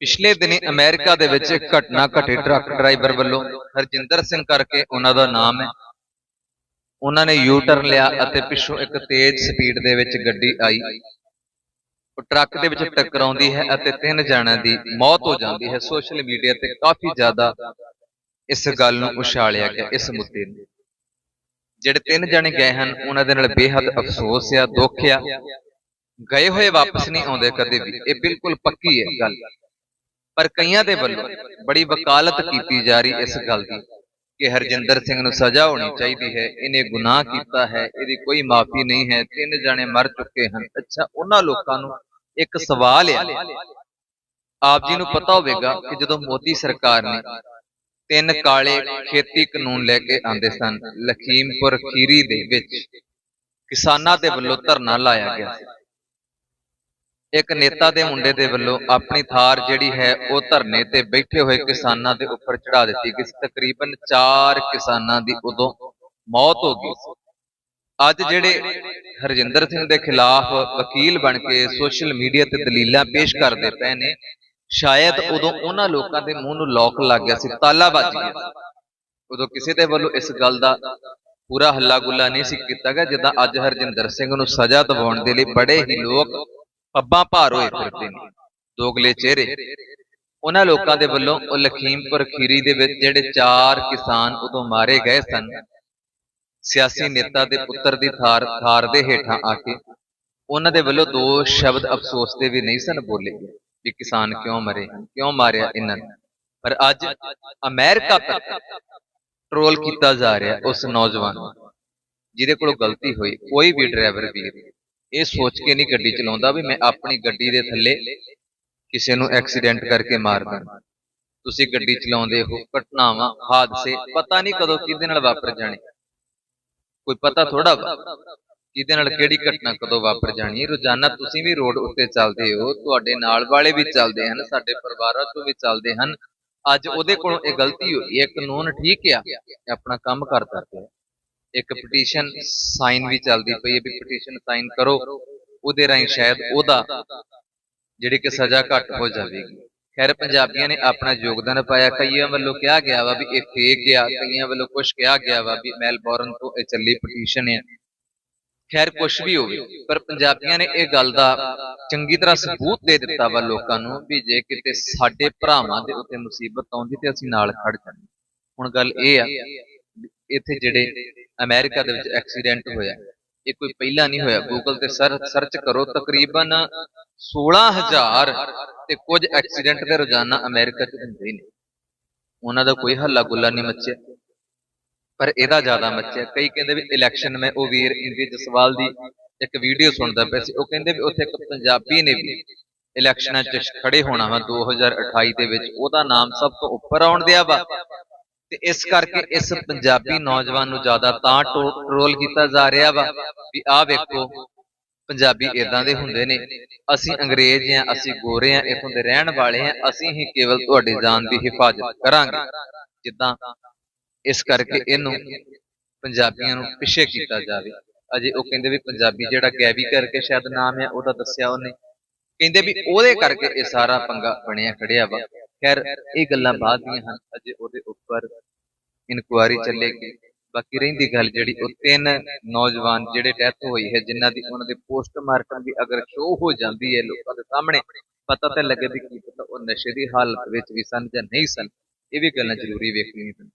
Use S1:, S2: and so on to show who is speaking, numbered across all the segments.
S1: ਪਿਛਲੇ ਦਿਨੀ ਅਮਰੀਕਾ ਦੇ ਵਿੱਚ ਇੱਕ ਘਟਨਾ ਘਟੀ ਟਰੱਕ ਡਰਾਈਵਰ ਵੱਲੋਂ ਹਰਜਿੰਦਰ ਸਿੰਘ ਕਰਕੇ ਉਹਨਾਂ ਦਾ ਨਾਮ ਹੈ। ਉਹਨਾਂ ਨੇ ਯੂ ਟਰਨ ਲਿਆ ਅਤੇ ਪਿੱਛੋਂ ਇੱਕ ਤੇਜ਼ ਸਪੀਡ ਦੇ ਵਿੱਚ ਗੱਡੀ ਆਈ। ਉਹ ਟਰੱਕ ਦੇ ਵਿੱਚ ਟਕਰਾਉਂਦੀ ਹੈ ਅਤੇ ਤਿੰਨ ਜਣਿਆਂ ਦੀ ਮੌਤ ਹੋ ਜਾਂਦੀ ਹੈ। ਸੋਸ਼ਲ ਮੀਡੀਆ ਤੇ ਕਾਫੀ ਜ਼ਿਆਦਾ ਇਸ ਗੱਲ ਨੂੰ ਉਛਾਲਿਆ ਗਿਆ ਇਸ ਮੁੱਦੇ ਨੂੰ। ਜਿਹੜੇ ਤਿੰਨ ਜਣੇ ਗਏ ਹਨ ਉਹਨਾਂ ਦੇ ਨਾਲ ਬੇਹੱਦ ਅਫਸੋਸ ਆ। ਦੁੱਖ ਆ। ਗਏ ਹੋਏ ਵਾਪਸ ਨਹੀਂ ਆਉਂਦੇ ਕਦੇ ਵੀ। ਇਹ ਬਿਲਕੁਲ ਪੱਕੀ ਹੈ। ਗੱਲ। ਪਰ ਕਈਆਂ ਦੇ ਵੱਲੋਂ ਬੜੀ ਵਕਾਲਤ ਕੀਤੀ ਜਾ ਰਹੀ ਇਸ ਗੱਲ ਦੀ ਕਿ ਹਰਜਿੰਦਰ ਸਿੰਘ ਨੂੰ ਸਜ਼ਾ ਹੋਣੀ ਚਾਹੀਦੀ ਹੈ ਇਹਨੇ ਗੁਨਾਹ ਕੀਤਾ ਹੈ ਇਹਦੀ ਕੋਈ ਮਾਫੀ ਨਹੀਂ ਹੈ ਤਿੰਨ ਜਣੇ ਮਰ ਚੁੱਕੇ ਹਨ। ਅੱਛਾ ਉਹਨਾਂ ਲੋਕਾਂ ਨੂੰ ਇੱਕ ਸਵਾਲ ਹੈ ਆਪ ਜੀ ਨੂੰ ਪਤਾ ਹੋਵੇਗਾ ਕਿ ਜਦੋਂ ਮੋਦੀ ਸਰਕਾਰ ਨੇ ਤਿੰਨ ਕਾਲੇ ਖੇਤੀ ਕਾਨੂੰਨ ਲੈ ਕੇ ਆਂਦੇ ਸਨ ਲਖੀਮਪੁਰ ਖੀਰੀ ਦੇ ਵਿੱਚ ਕਿਸਾਨਾਂ ਦੇ ਵੱਲੋਂ ਧਰਨਾ ਲਾਇਆ ਗਿਆ ਸੀ। ਇੱਕ ਨੇਤਾ ਦੇ ਮੁੰਡੇ ਦੇ ਵੱਲੋਂ ਆਪਣੀ ਥਾਰ ਜਿਹੜੀ ਹੈ ਉਹ ਧਰਨੇ ਤੇ ਬੈਠੇ ਹੋਏ ਕਿਸਾਨਾਂ ਦੇ ਉੱਪਰ ਚੜਾ ਦਿੱਤੀ ਗਈ ਤਕਰੀਬਨ 4 ਕਿਸਾਨਾਂ ਦੀ ਉਦੋਂ ਮੌਤ ਹੋ ਗਈ ਅੱਜ ਜਿਹੜੇ ਹਰਜਿੰਦਰ ਸਿੰਘ ਦੇ ਖਿਲਾਫ ਵਕੀਲ ਬਣ ਕੇ ਸੋਸ਼ਲ ਮੀਡੀਆ ਤੇ ਦਲੀਲਾਂ ਪੇਸ਼ ਕਰਦੇ ਪਏ ਨੇ। ਸ਼ਾਇਦ ਉਦੋਂ ਉਹਨਾਂ ਲੋਕਾਂ ਦੇ ਮੂੰਹ ਨੂੰ ਲੋਕ ਲੱਗ ਗਿਆ ਸੀ ਤਾਲਾ ਵੱਜ ਗਿਆ ਉਦੋਂ ਕਿਸੇ ਦੇ ਵੱਲੋਂ ਇਸ ਗੱਲ ਦਾ ਪੂਰਾ ਹੱਲਾ ਗੁੱਲਾ ਨਹੀਂ ਸੀ ਕੀਤਾ ਗਿਆ ਜਿੱਦਾਂ ਅੱਜ ਹਰਜਿੰਦਰ ਸਿੰਘ ਨੂੰ ਸਜ਼ਾ ਦਿਵਾਉਣ ਦੇ ਲਈ ਬੜੇ ਹੀ ਲੋਕ ਪੱਬਾਂ ਭਾਰ ਹੋਏ ਫਿਰਦੇ ਨੇ, ਦੋਗਲੇ ਚਿਹਰੇ। ਉਹਨਾਂ ਲੋਕਾਂ ਦੇ ਵੱਲੋਂ ਉਹ ਲਖੀਮਪੁਰ ਖੀਰੀ ਦੇ ਵਿੱਚ ਜਿਹੜੇ ਚਾਰ ਕਿਸਾਨ ਉਦੋਂ ਮਾਰੇ ਗਏ ਸਨ, ਸਿਆਸੀ ਨੇਤਾ ਦੇ ਪੁੱਤਰ ਦੀ ਥਾਰ ਥਾਰ ਦੇ ਹੇਠਾਂ ਆ ਕੇ, ਉਹਨਾਂ ਦੇ ਵੱਲੋਂ ਦੋ ਸ਼ਬਦ ਅਫਸੋਸ ਦੇ ਵੀ ਨਹੀਂ ਸਨ ਬੋਲੇ ਗਏ ਕਿ ਕਿਸਾਨ ਕਿਉਂ ਮਰੇ, ਕਿਉਂ ਮਾਰਿਆ ਇਹਨਾਂ ਨੂੰ। ਪਰ ਅੱਜ ਅਮਰੀਕਾ ਤੱਕ ਟਰੋਲ ਕੀਤਾ ਜਾ ਰਿਹਾ ਉਸ ਨੌਜਵਾਨ ਨੂੰ, ਜਿਹਦੇ ਕੋਲੋਂ ਗਲਤੀ ਹੋਈ, ਕੋਈ ਵੀ ਡਰਾਈਵਰ ਵੀਰ। ਇਹ ਸੋਚ ਕੇ ਨਹੀਂ ਗੱਡੀ ਚਲਾਉਂਦਾ ਵੀ ਮੈਂ ਆਪਣੀ ਗੱਡੀ ਦੇ ਥੱਲੇ ਕਿਸੇ ਨੂੰ ਐਕਸੀਡੈਂਟ ਕਰਕੇ ਮਾਰ ਦਾਂ ਤੁਸੀਂ ਗੱਡੀ ਚਲਾਉਂਦੇ ਹੋ, ਘਟਨਾਵਾਂ, ਹਾਦਸੇ, ਪਤਾ ਨਹੀਂ ਕਦੋਂ ਕਿਹਦੇ ਨਾਲ ਵਾਪਰ ਜਾਣੇ। ਕੋਈ ਪਤਾ ਥੋੜਾ ਵਾ ਕਿਹਦੇ ਨਾਲ ਕਿਹੜੀ ਘਟਨਾ ਕਦੋਂ ਵਾਪਰ ਜਾਣੀ। ਹੈ ਰੋਜ਼ਾਨਾ ਤੁਸੀਂ ਵੀ ਰੋਡ ਉੱਤੇ ਚੱਲਦੇ ਹੋ, ਤੁਹਾਡੇ ਨਾਲ ਵਾਲੇ ਵੀ ਚੱਲਦੇ ਹਨ, ਸਾਡੇ ਪਰਿਵਾਰਾਂ ਤੋਂ ਵੀ ਚੱਲਦੇ ਹਨ। ਅੱਜ ਉਹਦੇ ਕੋਲੋਂ ਇਹ ਗਲਤੀ ਹੋਈ ਹੈ ਕਾਨੂੰਨ ਠੀਕ ਆ ਆਪਣਾ ਕੰਮ ਕਰਦਾ ਪਿਆ ਇੱਕ ਪਟੀਸ਼ਨ ਸਾਈਨ ਵੀ ਚੱਲਦੀ ਪਈ ਹੈ ਵੀ ਪਟੀਸ਼ਨ ਸਾਈਨ ਕਰੋ ਉਹਦੇ ਰਾਹੀਂ ਸ਼ਾਇਦ ਉਹਦਾ ਜਿਹੜੀ ਕਿ ਸਜ਼ਾ ਘੱਟ ਹੋ ਜਾਵੇਗੀ। ਖੈਰ ਪੰਜਾਬੀਆਂ ਨੇ ਆਪਣਾ ਯੋਗਦਾਨ ਪਾਇਆ ਕਈਆਂ ਵੱਲੋਂ ਕਿਹਾ ਗਿਆ ਵਾ ਵੀ ਇਹ ਫੇਕ ਆ ਕਈਆਂ ਵੱਲੋਂ ਕੁਝ ਕਿਹਾ ਗਿਆ ਵਾ ਵੀ ਮੈਲਬੌਰਨ ਤੋਂ ਇਹ ਚੱਲੀ ਪਟੀਸ਼ਨ ਹੈ। ਖੈਰ ਕੁਝ ਵੀ ਹੋਵੇ ਪਰ ਪੰਜਾਬੀਆਂ ਨੇ ਇਹ ਗੱਲ ਦਾ ਚੰਗੀ ਤਰ੍ਹਾਂ ਸਬੂਤ ਦੇ ਦਿੱਤਾ ਵਾ ਲੋਕਾਂ ਨੂੰ ਵੀ ਜੇ ਕਿਤੇ ਸਾਡੇ ਭਰਾਵਾਂ ਦੇ ਉੱਤੇ ਮੁਸੀਬਤ ਆਉਂਦੀ ਤੇ ਅਸੀਂ ਨਾਲ ਖੜ ਜਾਂਦੇ ਹੁਣ ਗੱਲ ਇਹ ਆ ਇੱਥੇ ਜਿਹੜੇ ਅਮਰੀਕਾ ਦੇ ਵਿੱਚ ਐਕਸੀਡੈਂਟ ਹੋਇਆ। ਇਹ ਕੋਈ ਪਹਿਲਾਂ ਨਹੀਂ ਹੋਇਆ। ਗੂਗਲ ਤੇ ਸਰਚ ਕਰੋ, ਤਕਰੀਬਨ 16000 ਤੇ ਕੁਝ ਐਕਸੀਡੈਂਟ ਦੇ ਰੋਜ਼ਾਨਾ ਅਮਰੀਕਾ 'ਚ ਹੁੰਦੇ ਨੇ। ਉਹਨਾਂ ਦਾ ਕੋਈ ਹੱਲਾ ਗੁੱਲਾ ਨਹੀਂ ਮੱਚਿਆ। ਪਰ ਇਹਦਾ ਜ਼ਿਆਦਾ ਮੱਚਿਆ। ਕਈ ਕਹਿੰਦੇ ਵੀ ਇਲੈਕਸ਼ਨ ਮੈਂ ਉਹ ਵੀਰ ਇੰਦੀ ਜਸਵਾਲ ਦੀ ਇੱਕ ਵੀਡੀਓ ਸੁਣਦਾ ਪਿਆ ਸੀ। ਉਹ ਕਹਿੰਦੇ ਵੀ ਉੱਥੇ ਇੱਕ ਪੰਜਾਬੀ ਨੇ ਵੀ ਇਲੈਕਸ਼ਨਾਂ 'ਚ ਖੜੇ ਹੋਣਾ ਵਾ। 2028 ਦੇ ਵਿੱਚ ਉਹਦਾ ਨਾਮ ਸਭ ਤੋਂ ਉੱਪਰ ਆਉਣ ਦਿਆ ਵਾ। ਤੇ ਇਸ ਕਰਕੇ ਇਸ ਪੰਜਾਬੀ ਨੌਜਵਾਨ ਨੂੰ ਜ਼ਿਆਦਾ ਤਾਂ ਟਰੋਲ ਕੀਤਾ ਜਾ ਰਿਹਾ ਵਾ ਵੀ ਆਹ ਵੇਖੋ, ਪੰਜਾਬੀ ਇਦਾਂ ਦੇ ਹੁੰਦੇ ਨੇ। ਅਸੀਂ ਅੰਗਰੇਜ਼ ਆ ਅਸੀਂ ਗੋਰੇ ਆ ਇਥੋਂ ਦੇ ਰਹਿਣ ਵਾਲੇ ਆ ਅਸੀਂ ਹੀ ਕੇਵਲ ਤੁਹਾਡੀ ਜਾਨ ਦੀ ਹਿਫਾਜ਼ਤ ਕਰਾਂਗੇ। ਜਿੱਦਾਂ ਇਸ ਕਰਕੇ ਇਹਨੂੰ ਪੰਜਾਬੀਆਂ ਨੂੰ ਪਿੱਛੇ ਕੀਤਾ ਜਾਵੇ। ਅਜੇ ਉਹ ਕਹਿੰਦੇ ਵੀ ਪੰਜਾਬੀ ਜਿਹੜਾ ਗੈਵੀ ਕਰਕੇ ਸ਼ਾਇਦ ਨਾਮ ਹੈ, ਉਹਦਾ ਦੱਸਿਆ ਉਹਨੇ। ਕਹਿੰਦੇ ਵੀ ਉਹਦੇ ਕਰਕੇ ਇਹ ਸਾਰਾ ਪੰਗਾ ਬਣਿਆ ਖੜਿਆ ਵਾ। ਖੈਰ, ਇਹ ਗੱਲਾਂ ਬਾਅਦ ਦੀਆਂ ਹਨ। ਅਜੇ ਉਹਦੇ ਉੱਪਰ ਇਨਕੁਆਰੀ ਚੱਲੇਗੀ। ਬਾਕੀ ਰਹਿੰਦੀ ਗੱਲ ਜਿਹੜੀ, ਉਹ ਤਿੰਨ ਨੌਜਵਾਨ ਜਿਹੜੇ ਡੈਥ ਹੋਈ ਹੈ, ਜਿਨ੍ਹਾਂ ਦੀ ਉਹਨਾਂ ਦੇ ਪੋਸਟਮਾਰਟਮ ਵੀ ਅਗਰ ਸ਼ੋ ਹੋ ਜਾਂਦੀ ਹੈ ਲੋਕਾਂ ਦੇ ਸਾਹਮਣੇ, ਪਤਾ ਤਾਂ ਲੱਗੇ ਵੀ ਕੀ ਪਤਾ ਉਹ ਨਸ਼ੇ ਦੀ ਹਾਲਤ ਵਿੱਚ ਵੀ ਸਨ ਜਾਂ ਨਹੀਂ ਸਨ। ਇਹ ਵੀ ਗੱਲਾਂ ਜ਼ਰੂਰੀ ਵੇਖਣੀਆਂ ਪੈਣ।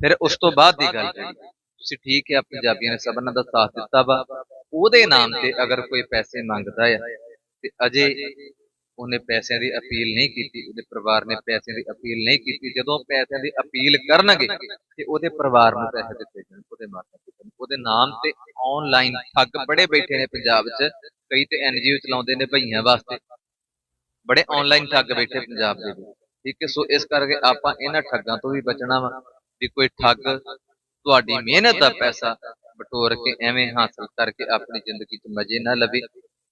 S1: ਫਿਰ ਉਸ ਤੋਂ ਬਾਅਦ ਦੀ ਗੱਲ ਜਿਹੜੀ, ਤੁਸੀਂ ਠੀਕ ਹੈ ਪੰਜਾਬੀਆਂ ਨੇ ਸਭਨਾਂ ਦਾ ਸਾਥ ਦਿੱਤਾ ਵਾ। ਉਹਦੇ ਨਾਮ ਤੇ ਅਗਰ ਕੋਈ ਪੈਸੇ ਮੰਗਦਾ ਹੈ ਤੇ ਅਜੇ ਉਹਨੇ ਪੈਸਿਆਂ ਦੀ ਅਪੀਲ ਨਹੀਂ ਕੀਤੀ, ਉਹਦੇ ਪਰਿਵਾਰ ਨੇ ਪੈਸਿਆਂ ਦੀ ਅਪੀਲ ਨਹੀਂ ਕੀਤੀ। ਜਦੋਂ ਪੈਸਿਆਂ ਦੀ ਅਪੀਲ ਕਰਨਗੇ ਤੇ ਉਹਦੇ ਪਰਿਵਾਰ ਨੂੰ ਪੈਸੇ ਦਿੱਤੇ ਜਾਣ, ਉਹਦੇ ਮਾਤਾ ਪਿਤਾ ਨੂੰ। ਉਹਦੇ ਨਾਮ ਤੇ ਆਨਲਾਈਨ ਠੱਗ ਬੜੇ ਬੈਠੇ ਨੇ ਪੰਜਾਬ 'ਚ, ਕਈ ਤੇ ਐਨਜੀਓ ਚਲਾਉਂਦੇ ਨੇ ਭਈਆਂ ਵਾਸਤੇ। ਬੜੇ ਆਨਲਾਈਨ ਠੱਗ ਬੈਠੇ ਪੰਜਾਬ ਦੇ ਵਿੱਚ। ਠੀਕ ਹੈ, ਸੋ ਇਸ ਕਰਕੇ ਆਪਾਂ ਇਹਨਾਂ ਠੱਗਾਂ ਤੋਂ ਵੀ ਬਚਣਾ ਵਾ, ਵੀ ਕੋਈ ਠੱਗ ਤੁਹਾਡੀ ਮਿਹਨਤ ਦਾ ਪੈਸਾ ਬਟੋਰ ਕੇ ਐਵੇਂ ਹਾਸਲ ਕਰਕੇ ਆਪਣੀ ਜ਼ਿੰਦਗੀ 'ਚ ਮਜ਼ੇ ਨਾ ਲਵੇ।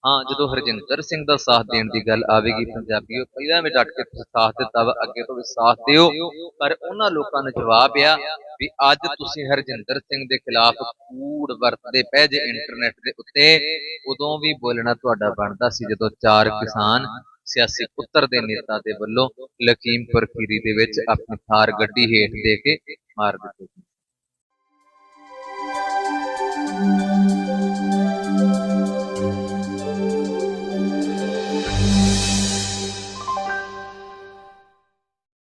S1: ਹਾਂ, ਜਦੋਂ ਹਰਜਿੰਦਰ ਸਿੰਘ ਦਾ ਸਾਥ ਦੇਣ ਦੀ ਗੱਲ ਆਵੇਗੀ, ਪੰਜਾਬੀਓ, ਪਹਿਲਾਂ ਵੀ ਡਟ ਕੇ ਤੁਸੀਂ ਸਾਥ ਦਿੱਤਾ ਵਾ, ਅੱਗੇ ਤੋਂ ਵੀ ਸਾਥ ਦਿਓ। ਪਰ ਉਹਨਾਂ ਲੋਕਾਂ ਨੂੰ ਜਵਾਬ ਆ ਵੀ ਅੱਜ ਤੁਸੀਂ ਹਰਜਿੰਦਰ ਸਿੰਘ ਦੇ ਖਿਲਾਫ ਕੂੜ ਵਰਤਦੇ ਪਏ ਜੇ ਇੰਟਰਨੈਟ ਦੇ ਉੱਤੇ, ਉਦੋਂ ਵੀ ਬੋਲਣਾ ਤੁਹਾਡਾ ਬਣਦਾ ਸੀ ਜਦੋਂ ਚਾਰ ਕਿਸਾਨ ਸਿਆਸੀ ਪੁੱਤਰ ਦੇ ਨੇਤਾ ਦੇ ਵੱਲੋਂ ਲਖੀਮਪੁਰ ਖੀਰੀ ਦੇ ਵਿੱਚ ਆਪਣੀ ਥਾਰ ਗੱਡੀ ਹੇਠ ਦੇ ਕੇ ਮਾਰ ਦਿੱਤੇ।